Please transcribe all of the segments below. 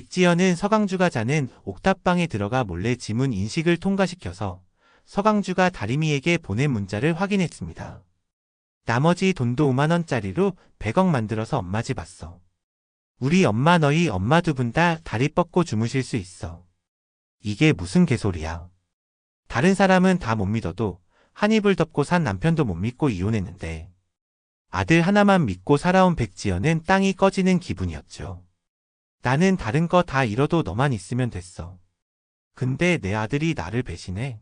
백지연은 서강주가 자는 옥탑방에 들어가 몰래 지문 인식을 통과시켜서 서강주가 다리미에게 보낸 문자를 확인했습니다. 나머지 돈도 5만원짜리로 100억 만들어서 엄마 집 왔어. 우리 엄마 너희 엄마 두 분 다 다리 뻗고 주무실 수 있어. 이게 무슨 개소리야. 다른 사람은 다 못 믿어도 한 입을 덮고 산 남편도 못 믿고 이혼했는데 아들 하나만 믿고 살아온 백지연은 땅이 꺼지는 기분이었죠. 나는 다른 거 다 잃어도 너만 있으면 됐어. 근데 내 아들이 나를 배신해.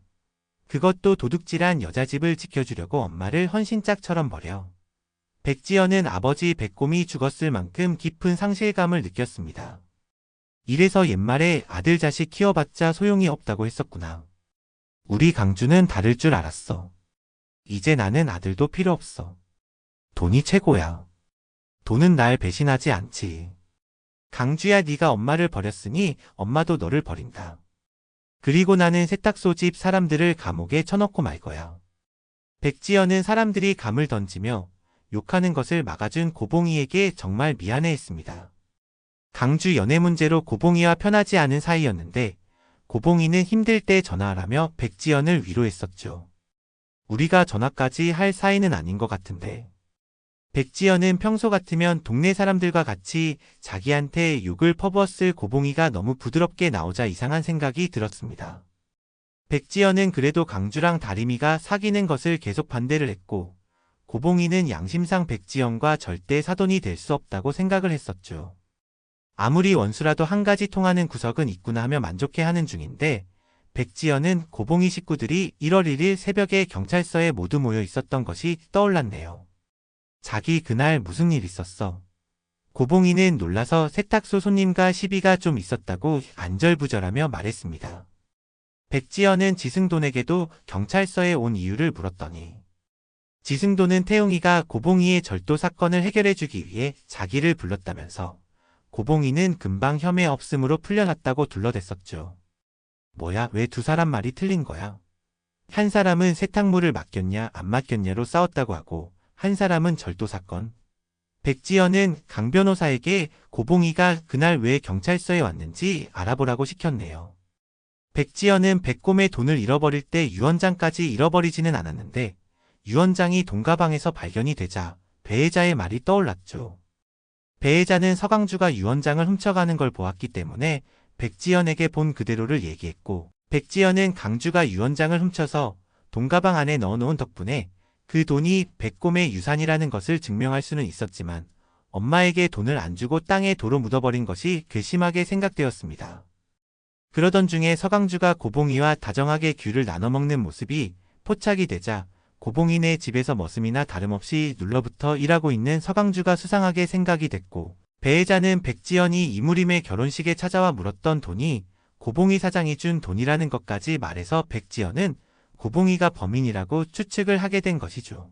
그것도 도둑질한 여자 집을 지켜주려고 엄마를 헌신짝처럼 버려. 백지연은 아버지 백곰이 죽었을 만큼 깊은 상실감을 느꼈습니다. 이래서 옛말에 아들 자식 키워봤자 소용이 없다고 했었구나. 우리 강주는 다를 줄 알았어. 이제 나는 아들도 필요 없어. 돈이 최고야. 돈은 날 배신하지 않지. 강주야 네가 엄마를 버렸으니 엄마도 너를 버린다. 그리고 나는 세탁소 집 사람들을 감옥에 쳐넣고 말 거야. 백지연은 사람들이 감을 던지며 욕하는 것을 막아준 고봉이에게 정말 미안해했습니다. 강주 연애 문제로 고봉이와 편하지 않은 사이였는데 고봉이는 힘들 때 전화하라며 백지연을 위로했었죠. 우리가 전화까지 할 사이는 아닌 것 같은데. 백지연은 평소 같으면 동네 사람들과 같이 자기한테 욕을 퍼부었을 고봉이가 너무 부드럽게 나오자 이상한 생각이 들었습니다. 백지연은 그래도 강주랑 다리미가 사귀는 것을 계속 반대를 했고 고봉이는 양심상 백지연과 절대 사돈이 될 수 없다고 생각을 했었죠. 아무리 원수라도 한 가지 통하는 구석은 있구나 하며 만족해하는 중인데 백지연은 고봉이 식구들이 1월 1일 새벽에 경찰서에 모두 모여 있었던 것이 떠올랐네요. 자기 그날 무슨 일 있었어? 고봉이는 놀라서 세탁소 손님과 시비가 좀 있었다고 안절부절하며 말했습니다. 백지연은 지승돈에게도 경찰서에 온 이유를 물었더니 지승돈은 태웅이가 고봉이의 절도 사건을 해결해주기 위해 자기를 불렀다면서 고봉이는 금방 혐의 없음으로 풀려났다고 둘러댔었죠. 뭐야, 왜 두 사람 말이 틀린 거야? 한 사람은 세탁물을 맡겼냐, 안 맡겼냐로 싸웠다고 하고, 한 사람은 절도 사건. 백지연은 강 변호사에게 고봉이가 그날 왜 경찰서에 왔는지 알아보라고 시켰네요. 백지연은 백곰의 돈을 잃어버릴 때 유원장까지 잃어버리지는 않았는데, 유원장이 동가방에서 발견이 되자 배혜자의 말이 떠올랐죠. 배혜자는 서강주가 유원장을 훔쳐가는 걸 보았기 때문에 백지연에게 본 그대로를 얘기했고 백지연은 강주가 유원장을 훔쳐서 돈가방 안에 넣어놓은 덕분에 그 돈이 백곰의 유산이라는 것을 증명할 수는 있었지만 엄마에게 돈을 안 주고 땅에 도로 묻어버린 것이 괘씸하게 생각되었습니다. 그러던 중에 서강주가 고봉이와 다정하게 귤을 나눠 먹는 모습이 포착이 되자 고봉이네 집에서 머슴이나 다름없이 눌러붙어 일하고 있는 서강주가 수상하게 생각이 됐고 배혜자는 백지연이 이무림의 결혼식에 찾아와 물었던 돈이 고봉이 사장이 준 돈이라는 것까지 말해서 백지연은 고봉이가 범인이라고 추측을 하게 된 것이죠.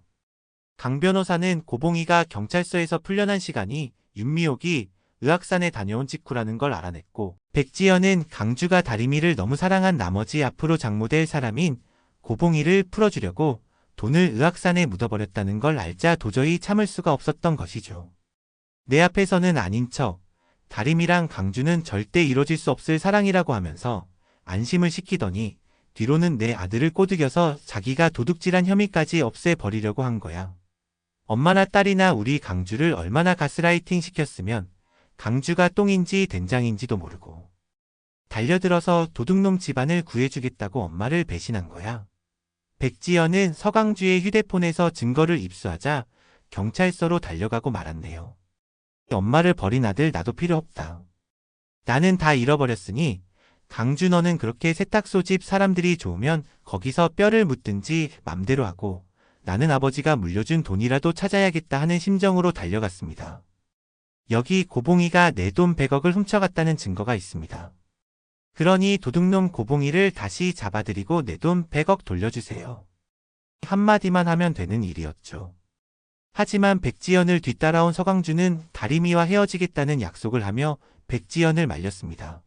강 변호사는 고봉이가 경찰서에서 풀려난 시간이 윤미옥이 의학산에 다녀온 직후라는 걸 알아냈고 백지연은 강주가 다리미를 너무 사랑한 나머지 앞으로 장모될 사람인 고봉이를 풀어주려고 돈을 의학산에 묻어버렸다는 걸 알자 도저히 참을 수가 없었던 것이죠. 내 앞에서는 아닌 척 다림이랑 강주는 절대 이뤄질 수 없을 사랑이라고 하면서 안심을 시키더니 뒤로는 내 아들을 꼬드겨서 자기가 도둑질한 혐의까지 없애버리려고 한 거야. 엄마나 딸이나 우리 강주를 얼마나 가스라이팅 시켰으면 강주가 똥인지 된장인지도 모르고 달려들어서 도둑놈 집안을 구해주겠다고 엄마를 배신한 거야. 백지연은 서강주의 휴대폰에서 증거를 입수하자 경찰서로 달려가고 말았네요. 엄마를 버린 아들 나도 필요 없다. 나는 다 잃어버렸으니 강주 너는 그렇게 세탁소 집 사람들이 좋으면 거기서 뼈를 묻든지 맘대로 하고 나는 아버지가 물려준 돈이라도 찾아야겠다 하는 심정으로 달려갔습니다. 여기 고봉이가 내 돈 100억을 훔쳐갔다는 증거가 있습니다. 그러니 도둑놈 고봉이를 다시 잡아들이고 내 돈 100억 돌려주세요. 한마디만 하면 되는 일이었죠. 하지만 백지연을 뒤따라온 서강주는 다리미와 헤어지겠다는 약속을 하며 백지연을 말렸습니다.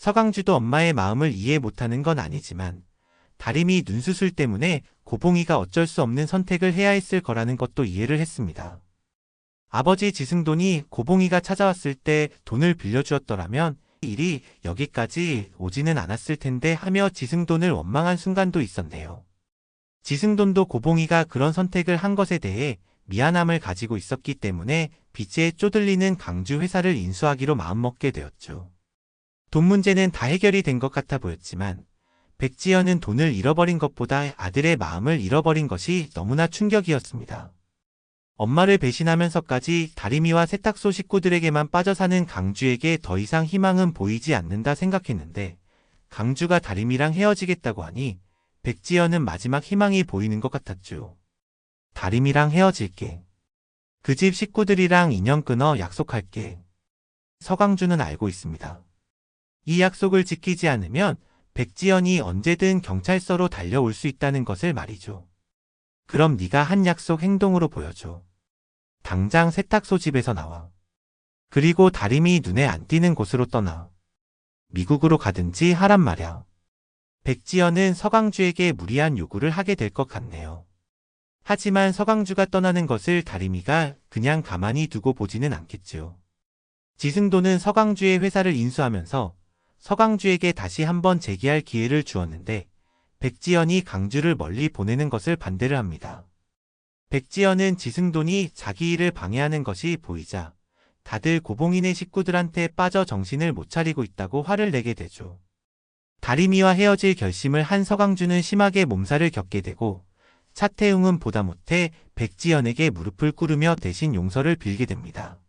서강주도 엄마의 마음을 이해 못하는 건 아니지만 다리미 눈수술 때문에 고봉이가 어쩔 수 없는 선택을 해야 했을 거라는 것도 이해를 했습니다. 아버지 지승돈이 고봉이가 찾아왔을 때 돈을 빌려주었더라면 일이 여기까지 오지는 않았을 텐데 하며 지승돈을 원망한 순간도 있었네요. 지승돈도 고봉이가 그런 선택을 한 것에 대해 미안함을 가지고 있었기 때문에 빚에 쪼들리는 강주 회사를 인수하기로 마음먹게 되었죠. 돈 문제는 다 해결이 된 것 같아 보였지만 백지연은 돈을 잃어버린 것보다 아들의 마음을 잃어버린 것이 너무나 충격이었습니다. 엄마를 배신하면서까지 다리미와 세탁소 식구들에게만 빠져 사는 강주에게 더 이상 희망은 보이지 않는다 생각했는데 강주가 다리미랑 헤어지겠다고 하니 백지연은 마지막 희망이 보이는 것 같았죠. 다리미랑 헤어질게. 그 집 식구들이랑 인연 끊어 약속할게. 서강주는 알고 있습니다. 이 약속을 지키지 않으면 백지연이 언제든 경찰서로 달려올 수 있다는 것을 말이죠. 그럼 네가 한 약속 행동으로 보여줘. 당장 세탁소 집에서 나와. 그리고 다림이 눈에 안 띄는 곳으로 떠나. 미국으로 가든지 하란 말이야. 백지연은 서강주에게 무리한 요구를 하게 될 것 같네요. 하지만 서강주가 떠나는 것을 다리미가 그냥 가만히 두고 보지는 않겠지요. 지승도는 서강주의 회사를 인수하면서 서강주에게 다시 한번 재기할 기회를 주었는데 백지연이 강주를 멀리 보내는 것을 반대를 합니다. 백지연은 지승돈이 자기 일을 방해하는 것이 보이자 다들 고봉인의 식구들한테 빠져 정신을 못 차리고 있다고 화를 내게 되죠. 다리미와 헤어질 결심을 한 서강주는 심하게 몸살을 겪게 되고 차태웅은 보다 못해 백지연에게 무릎을 꿇으며 대신 용서를 빌게 됩니다.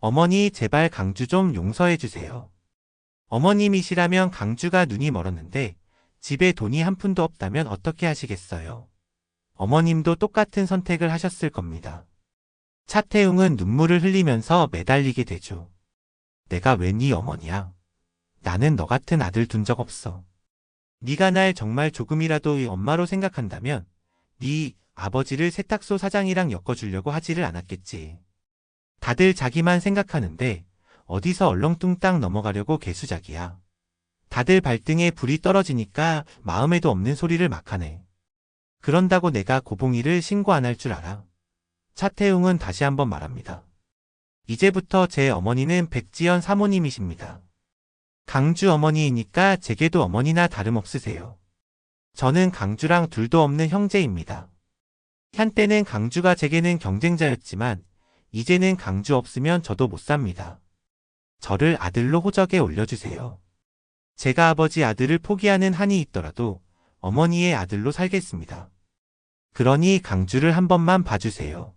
어머니 제발 강주 좀 용서해 주세요. 어머님이시라면 강주가 눈이 멀었는데 집에 돈이 한 푼도 없다면 어떻게 하시겠어요? 어머님도 똑같은 선택을 하셨을 겁니다. 차태웅은 눈물을 흘리면서 매달리게 되죠. 내가 왜 네 어머니야? 나는 너 같은 아들 둔 적 없어. 네가 날 정말 조금이라도 엄마로 생각한다면 네 아버지를 세탁소 사장이랑 엮어주려고 하지를 않았겠지. 다들 자기만 생각하는데 어디서 얼렁뚱땅 넘어가려고 개수작이야. 다들 발등에 불이 떨어지니까 마음에도 없는 소리를 막 하네. 그런다고 내가 고봉이를 신고 안 할 줄 알아. 차태웅은 다시 한번 말합니다. 이제부터 제 어머니는 백지연 사모님이십니다. 강주 어머니이니까 제게도 어머니나 다름없으세요. 저는 강주랑 둘도 없는 형제입니다. 한때는 강주가 제게는 경쟁자였지만 이제는 강주 없으면 저도 못 삽니다. 저를 아들로 호적에 올려주세요. 제가 아버지 아들을 포기하는 한이 있더라도 어머니의 아들로 살겠습니다. 그러니 강주를 한 번만 봐주세요.